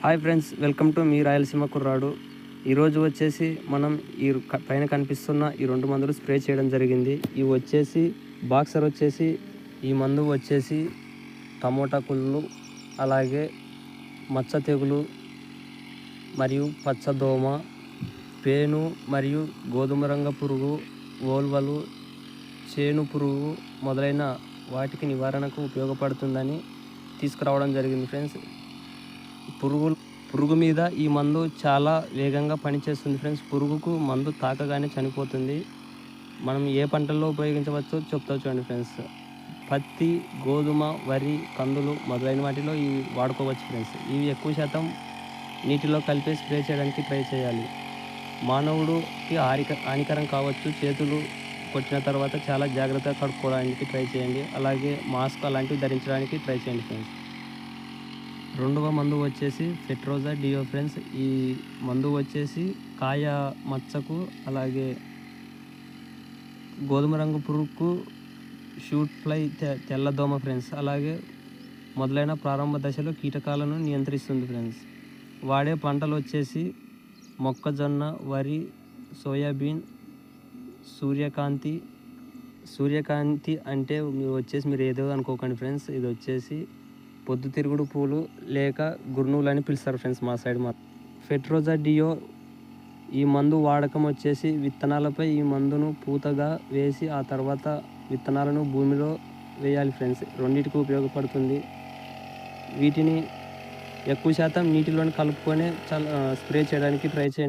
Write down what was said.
Hi friends welcome to మీ రాయలసీమ కుర్రాడు. ఈరోజు వచ్చేసి మనం ఈ పైన కనిపిస్తున్న ఈ రెండు మందులు స్ప్రే చేయడం జరిగింది. ఇవి వచ్చేసి బాక్సర్ వచ్చేసి ఈ మందు వచ్చేసి టమోటా కుళ్ళు అలాగే మచ్చ తెగులు మరియు పచ్చదోమ పేను మరియు గోధుమ రంగ పురుగు ఓల్వలు చేను పురుగు మొదలైన వాటికి నివారణకు ఉపయోగపడుతుందని తీసుకురావడం జరిగింది ఫ్రెండ్స్. పురుగు పురుగు మీద ఈ మందు చాలా వేగంగా పనిచేస్తుంది ఫ్రెండ్స్. పురుగుకు మందు తాకగానే చనిపోతుంది. మనం ఏ పంటల్లో ఉపయోగించవచ్చో చెప్తా చూడండి ఫ్రెండ్స్. పత్తి గోధుమ వరి కందులు మొదలైన వాటిలో ఇవి వాడుకోవచ్చు ఫ్రెండ్స్. ఇవి ఎక్కువ శాతం నీటిలో కలిపి స్ప్రే చేయడానికి ట్రై చేయాలి. మానవుడికి హానిక హానికరం కావచ్చు. చేతులు కొట్టిన తర్వాత చాలా జాగ్రత్తగా కడుక్కోవడానికి ట్రై చేయండి. అలాగే మాస్క్ అలాంటివి ధరించడానికి ట్రై చేయండి ఫ్రెండ్స్. రెండవ మందు వచ్చేసి ఫెట్రోజా డియో ఫ్రెండ్స్. ఈ మందు వచ్చేసి కాయ మచ్చకు అలాగే గోధుమ రంగు పురుగుకు షూట్ ఫ్లై తె- తెల్లదోమ ఫ్రెండ్స్. అలాగే మొదలైన ప్రారంభ దశలో కీటకాలను నియంత్రిస్తుంది ఫ్రెండ్స్. వాడే పంటలు వచ్చేసి మొక్కజొన్న వరి సోయాబీన్ సూర్యకాంతి సూర్యకాంతి అంటే మీరు వచ్చేసి మీరు ఏదో అనుకోకండి ఫ్రెండ్స్. ఇది వచ్చేసి పొద్దుతిరుగుడు పూలు లేక గుర్నూలు అని పిలుస్తారు ఫ్రెండ్స్ మా సైడ్ మా ఫెట్రోజా డియో ఈ మందు వాడకం వచ్చేసి విత్తనాలపై ఈ మందును పూతగా వేసి ఆ తర్వాత విత్తనాలను భూమిలో వేయాలి ఫ్రెండ్స్. రెండింటికి ఉపయోగపడుతుంది. వీటిని ఎక్కువ శాతం నీటిలోని కలుపుకొని చాలా స్ప్రే చేయడానికి ట్రై చేయండి.